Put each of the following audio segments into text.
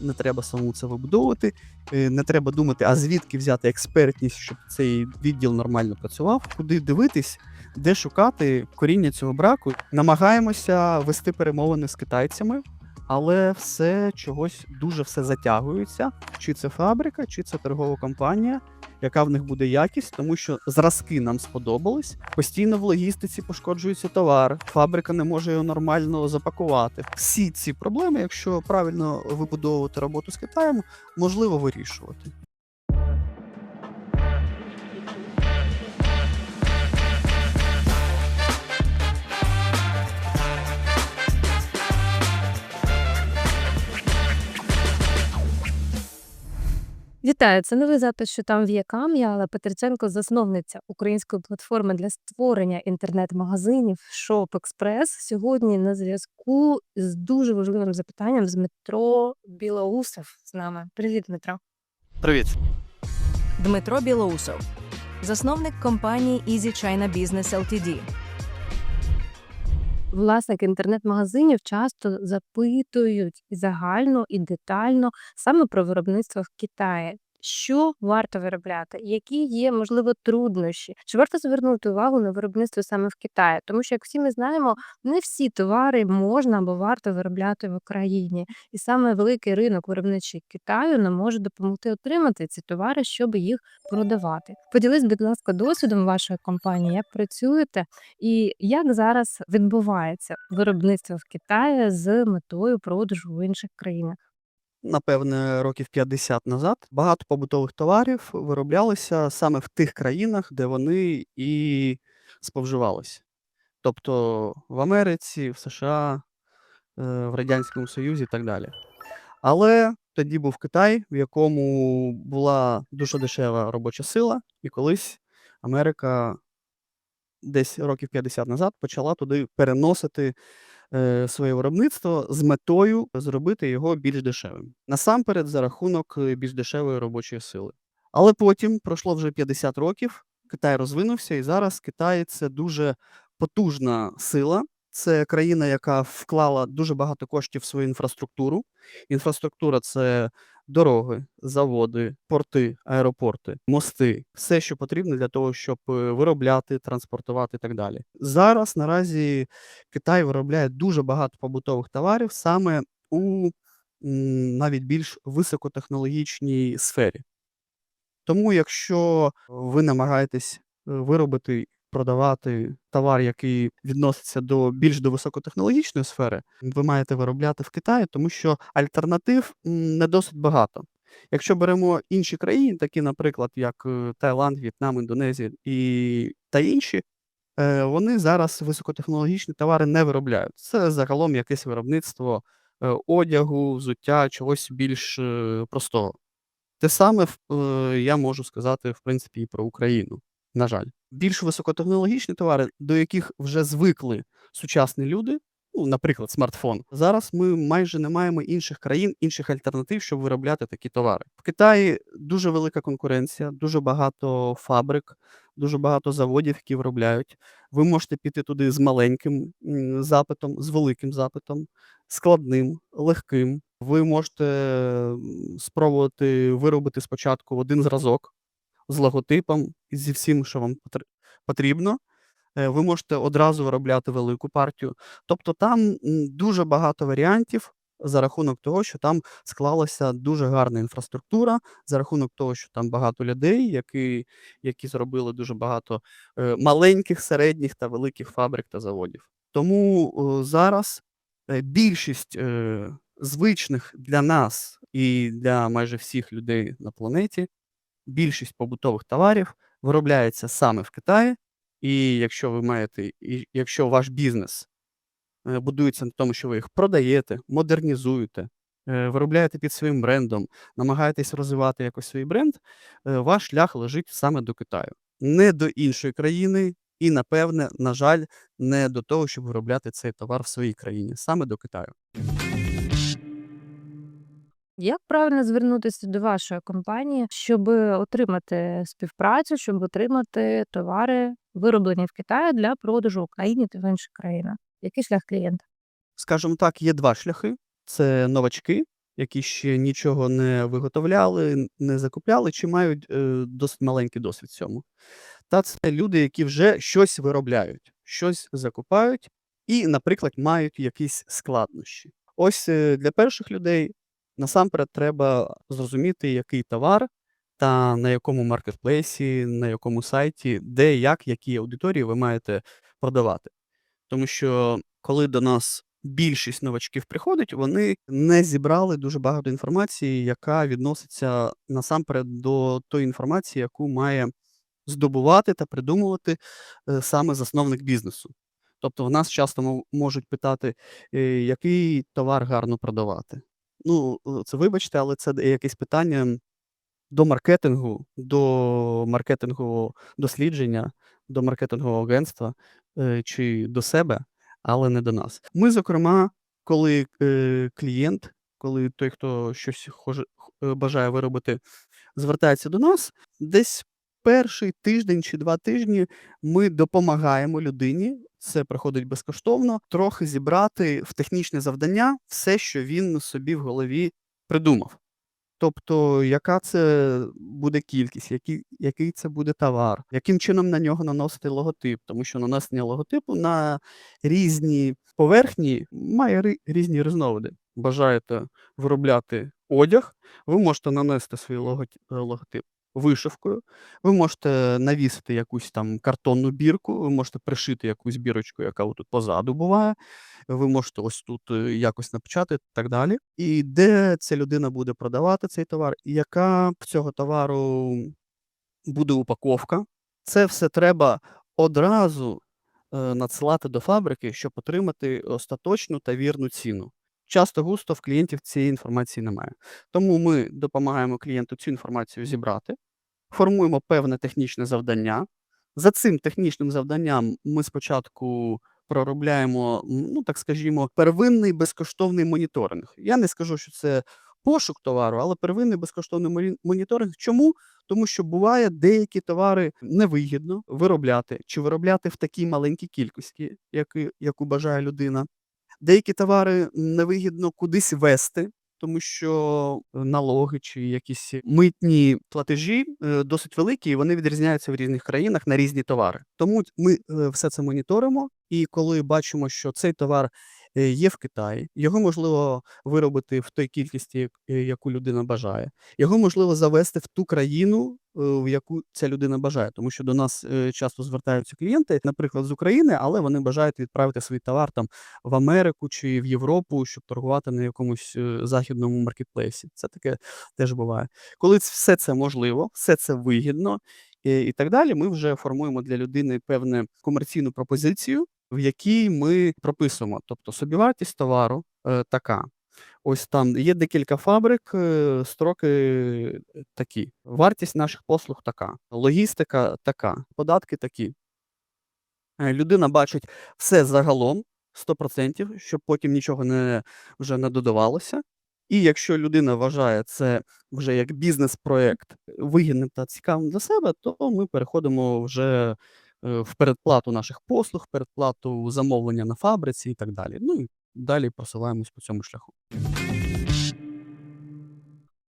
не треба самому це вибудовувати, е, не треба думати, а звідки взяти експертність, щоб цей відділ нормально працював, куди дивитись, де шукати коріння цього браку. Намагаємося вести перемовини з китайцями, але все чогось дуже все затягується. Чи це фабрика, чи це торгова компанія, яка в них буде якість, тому що зразки нам сподобались. Постійно в логістиці пошкоджується товар, фабрика не може його нормально запакувати. Всі ці проблеми, якщо правильно вибудовувати роботу з Китаєм, можливо вирішувати. Вітаю! Це новий запис, що там в'якам. Я Алла Петриченко, засновниця української платформи для створення інтернет-магазинів Shop Express. Сьогодні на зв'язку з дуже важливим запитанням з Дмитро Білоусов з нами. Привіт, Дмитро. Привіт. Дмитро Білоусов, засновник компанії Easy China Business Ltd. Власники інтернет-магазинів часто запитують загально і детально саме про виробництво в Китаї. Що варто виробляти? Які є можливо труднощі? Чи варто звернути увагу на виробництво саме в Китаї? Тому що, як всі ми знаємо, не всі товари можна або варто виробляти в Україні, і саме великий ринок виробничий Китаю нам може допомогти отримати ці товари, щоб їх продавати. Поділись, будь ласка, досвідом вашої компанії, як працюєте, і як зараз відбувається виробництво в Китаї з метою продажу в інших країнах? Напевне, років 50 назад багато побутових товарів вироблялися саме в тих країнах, де вони і споживалися. Тобто в Америці, в США, е, в Радянському Союзі і так далі. Але тоді був Китай, в якому була дуже дешева робоча сила, і колись Америка десь років 50 назад почала туди переносити своє виробництво з метою зробити його більш дешевим. Насамперед, за рахунок е, більш дешевої робочої сили. Але потім пройшло вже 50 років, Китай розвинувся, і зараз Китай це дуже потужна сила. Це країна, яка вклала дуже багато коштів в свою інфраструктуру. Інфраструктура це дороги, заводи, порти, аеропорти, мости, все, що потрібно для того, щоб е, виробляти, транспортувати і так далі. Зараз наразі Китай виробляє дуже багато побутових товарів саме у навіть більш високотехнологічній сфері. Тому, якщо ви намагаєтесь е, виробити, продавати товар, який відноситься до більш до високотехнологічної сфери, ви маєте виробляти в Китаї, тому що альтернатив не досить багато. Якщо беремо інші країни, такі, наприклад, як е, Таїланд, В'єтнам, Індонезія і та інші, е, вони зараз високотехнологічні товари не виробляють. Це загалом якесь виробництво е, одягу, взуття, чогось більш простого. Те саме я можу сказати, в принципі, і про Україну. На жаль, більш високотехнологічні товари, до яких вже звикли сучасні люди, ну, наприклад, смартфон. Зараз ми майже не маємо інших країн, інших альтернатив, щоб виробляти такі товари. В Китаї дуже велика конкуренція, дуже багато фабрик, дуже багато заводів, які виробляють. Ви можете піти туди з маленьким запитом, з великим запитом, складним, легким. Ви можете спробувати виробити спочатку один зразок з логотипом і зі всім, що вам потр- потрібно. Е, Ви можете одразу виробляти велику партію. Тобто там дуже багато варіантів за рахунок того, що там склалася дуже гарна інфраструктура, за рахунок того, що там багато людей, які, які зробили дуже багато е, маленьких, середніх та великих фабрик та заводів. Тому зараз е, більшість звичних для нас і для майже всіх людей на планеті, більшість побутових товарів виробляється саме в Китаї. І якщо ви маєте, і якщо ваш бізнес е, будується на тому, що ви їх продаєте, модернізуєте, е, виробляєте під своїм брендом, намагаєтесь розвивати якось свій бренд, е, ваш шлях лежить саме до Китаю, не до іншої країни, і, напевне, на жаль, не до того, щоб виробляти цей товар в своїй країні, саме до Китаю. Як правильно звернутися до вашої компанії, щоб отримати співпрацю, щоб отримати товари, вироблені в Китаї для продажу в Україні та в інших країнах? Який шлях клієнта? Скажімо так, є два шляхи: це новачки, які ще нічого не виготовляли, не закупляли, чи мають е, досить маленький досвід цьому. Та це люди, які вже щось виробляють, щось закупають і, наприклад, мають якісь складнощі. Ось е, для перших людей насамперед треба зрозуміти, який товар та на якому маркетплейсі, на якому сайті, де, як, які аудиторії ви маєте продавати. Тому що коли до нас більшість новачків приходить, вони не зібрали дуже багато інформації, яка відноситься насамперед до тої інформації, яку має здобувати та придумувати е, саме засновник бізнесу. Тобто в нас часто можуть питати, е, який товар гарно продавати. Ну, е, це вибачте, але це якесь питання до маркетингу, до маркетингового дослідження, до маркетингового агентства е, чи до себе, але не до нас. Ми, зокрема, коли е, клієнт, коли той, хто щось бажає виробити, звертається до нас, десь перший тиждень чи два тижні ми допомагаємо людині. Це проходить безкоштовно, трохи зібрати в технічне завдання все, що він собі в голові придумав. Тобто, яка це буде кількість, який, який це буде товар, яким чином на нього наносити логотип, тому що нанесення логотипу на різні поверхні має різні різновиди. Бажаєте виробляти одяг, ви можете нанести свій логотип вишивкою, ви можете навісити якусь там картонну бірку, ви можете пришити якусь бірочку, яка тут позаду буває. Ви можете ось тут е, якось напечатати і так далі. І де ця людина буде продавати цей товар, і яка в цього товару буде упаковка. Це все треба одразу е, надсилати до фабрики, щоб отримати остаточну та вірну ціну. Часто густо в клієнтів цієї інформації немає. Тому ми допомагаємо клієнту цю інформацію зібрати, формуємо певне технічне завдання. За цим технічним завданням ми спочатку проробляємо, ну так скажімо, первинний безкоштовний моніторинг. Я не скажу, що це пошук товару, але первинний безкоштовний моніторинг. Чому? Тому що буває деякі товари невигідно виробляти чи виробляти в такій маленькій кількості, яку бажає людина. Деякі товари невигідно кудись вести, тому що налоги чи якісь митні платежі е, досить великі, і вони відрізняються в різних країнах на різні товари. Тому ми е, все це моніторимо, і коли бачимо, що цей товар е, є в Китаї, його можливо виробити в той кількості, е, яку людина бажає. Його можливо завести в ту країну, е, в яку ця людина бажає, тому що до нас е, часто звертаються клієнти, наприклад, з України, але вони бажають відправити свій товар там в Америку чи в Європу, щоб торгувати на якомусь е, західному маркетплейсі. Це таке теж буває. Коли все це можливо, все це вигідно і так далі, ми вже формуємо для людини певну комерційну пропозицію, в якій ми прописуємо, тобто собівартість товару е, така. Ось там є декілька фабрик, е, строки е, такі. Вартість наших послуг така, логістика така, податки такі. Е, Людина бачить все загалом 100%, щоб потім нічого не, вже не додавалося. І якщо людина вважає це вже як бізнес-проект вигідним та цікавим для себе, то ми переходимо вже в передплату наших послуг, передплату замовлення на фабриці і так далі. Ну і далі просуваємось по цьому шляху.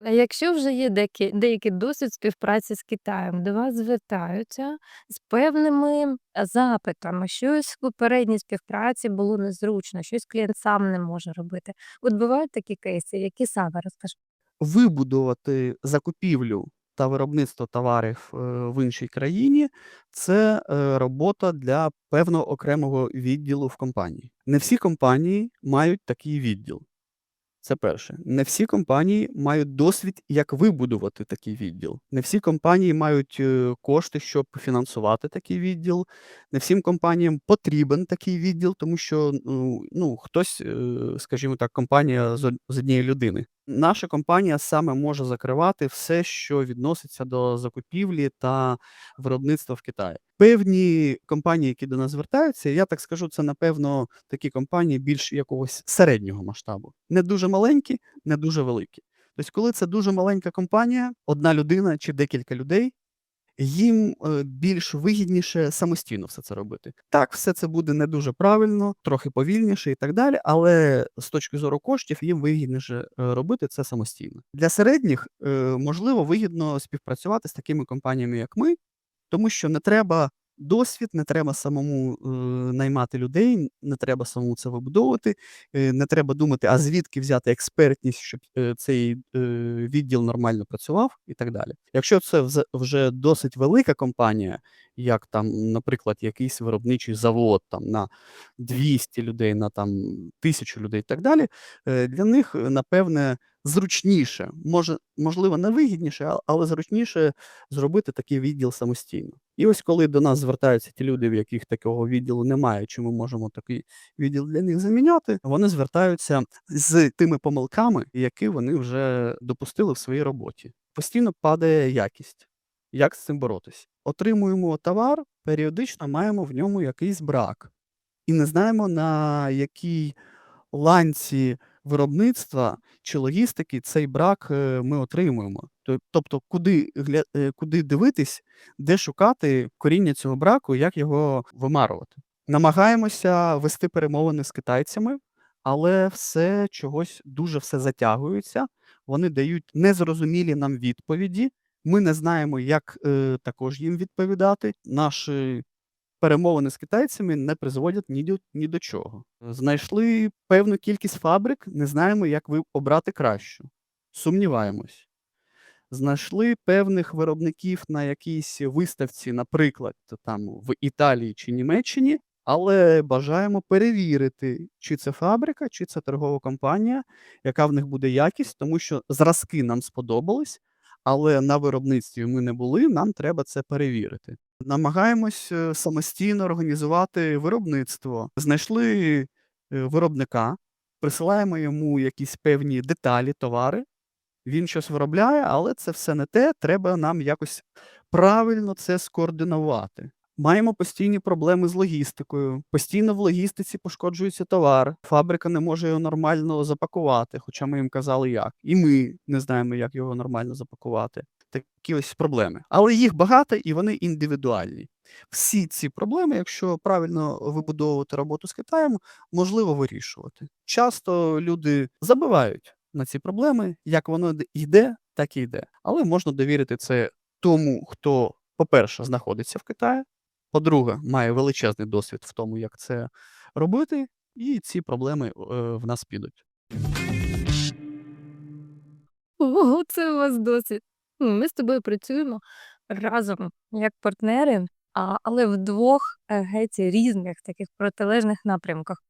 А якщо вже є деякі, деякий досвід співпраці з Китаєм, до вас звертаються з певними е, запитами, щось в попередній співпраці було незручно, щось клієнт сам не може робити. От бувають такі кейси, які саме розкажи. вибудувати закупівлю та виробництво товарів е, в іншій країні це е, робота для певного окремого відділу в компанії. Не всі компанії мають такий відділ. Це перше. Не всі компанії мають досвід, як вибудувати такий відділ. Не всі компанії мають е, кошти, щоб фінансувати такий відділ. Не всім компаніям потрібен такий відділ, тому що ну, ну хтось, скажімо так, компанія з однієї людини. Наша компанія саме може закривати все, що відноситься до закупівлі та виробництва в Китаї. Певні компанії, які до нас звертаються, я так скажу, це напевно такі компанії більш якогось середнього масштабу. Не дуже маленькі, не дуже великі. Тобто, коли це дуже маленька компанія, одна людина чи декілька людей, їм е, більш вигідніше самостійно все це робити. Так, все це буде не дуже правильно, трохи повільніше і так далі, але з точки зору коштів їм вигідніше е, робити це самостійно. Для середніх е, можливо вигідно співпрацювати з такими компаніями, як ми, тому що не треба досвід, не треба самому е, наймати людей, не треба самому це вибудовувати, е, не треба думати, а звідки взяти експертність, щоб е, цей е, відділ нормально працював і так далі. Якщо це вже досить велика компанія, як там, наприклад, якийсь виробничий завод там на 200 людей, на там 1000 людей і так далі, е, для них, е, напевне, зручніше, може, можливо, не вигідніше, але зручніше зробити такий відділ самостійно. І ось коли до нас звертаються ті люди, в яких такого відділу немає, чи ми можемо такий відділ для них заміняти, вони звертаються з тими помилками, які вони вже допустили в своїй роботі. Постійно падає якість. Як з цим боротись? Отримуємо товар, періодично маємо в ньому якийсь брак. І не знаємо, на якій ланці виробництва чи логістики цей брак е, ми отримуємо. Тобто, куди, е, куди дивитись, де шукати коріння цього браку, як його вимарувати. Намагаємося вести перемовини з китайцями, але все чогось дуже все затягується. Вони дають незрозумілі нам відповіді. Ми не знаємо, як е, також їм відповідати. Наші перемовини з китайцями не призводять ні до, ні до чого. Знайшли певну кількість фабрик, не знаємо, як ви обрати кращу. Сумніваємось. Знайшли певних виробників на якійсь виставці, наприклад, там в Італії чи Німеччині, але бажаємо перевірити, чи це фабрика, чи це торгова компанія, яка в них буде якість, тому що зразки нам сподобались, але на виробництві ми не були, нам треба це перевірити. Намагаємось е, самостійно організувати виробництво. Знайшли е, виробника, присилаємо йому якісь певні деталі, товари. Він щось виробляє, але це все не те. Треба нам якось правильно це скоординувати. Маємо постійні проблеми з логістикою. Постійно в логістиці пошкоджується товар. Фабрика не може його нормально запакувати, хоча ми їм казали як. І ми не знаємо, як його нормально запакувати. Такі ось проблеми. Але їх багато і вони індивідуальні. Всі ці проблеми, якщо правильно вибудовувати роботу з Китаєм, можливо вирішувати. Часто люди забивають на ці проблеми, як воно йде, так і йде. Але можна довірити це тому, хто, по-перше, знаходиться в Китаї, по-друге, має величезний досвід в тому, як це робити, і ці проблеми е, в нас підуть. Ого, це у вас досвід. Ми з тобою працюємо разом як партнери, але в двох е, геть різних таких протилежних напрямках.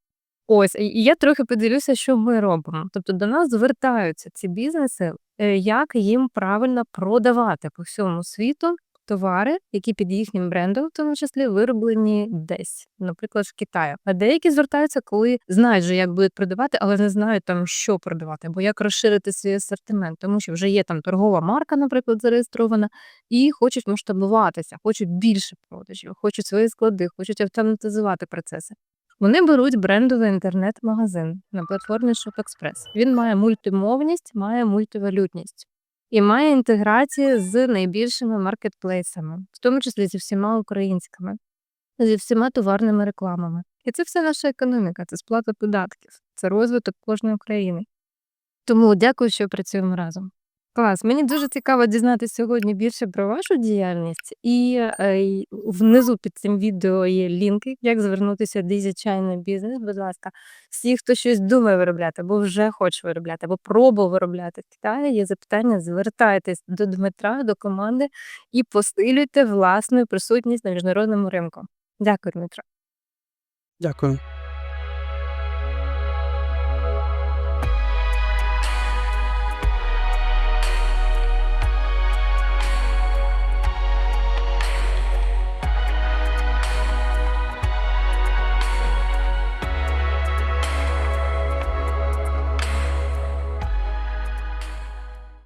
Ось, і і я трохи поділюся, що ми робимо. Тобто до нас звертаються ці бізнеси, е, як їм правильно продавати по всьому світу товари, які під їхнім брендом, в тому числі, вироблені десь, наприклад, в Китаї. А деякі звертаються, коли знають, вже, як будуть продавати, але не знають там, що продавати, або як розширити свій асортимент, тому що вже є там торгова марка, наприклад, зареєстрована, і хочуть масштабуватися, хочуть більше продажів, хочуть свої склади, хочуть автоматизувати процеси. Вони беруть брендовий інтернет-магазин на платформі ShopExpress. Він має мультимовність, має мультивалютність і має інтеграцію з найбільшими маркетплейсами, в тому числі зі всіма українськими, зі всіма товарними рекламами. І це все наша економіка, це сплата податків, це розвиток кожної країни. Тому дякую, що працюємо разом. Клас, мені дуже цікаво дізнатися сьогодні більше про вашу діяльність, і е, внизу під цим відео є лінки, як звернутися до China Business. Будь ласка, всі, хто щось думає виробляти, або вже хоче виробляти, або пробував виробляти в Китаї, є запитання, звертайтесь до Дмитра, до команди і посилюйте власну присутність на міжнародному ринку. Дякую, Дмитро. Дякую.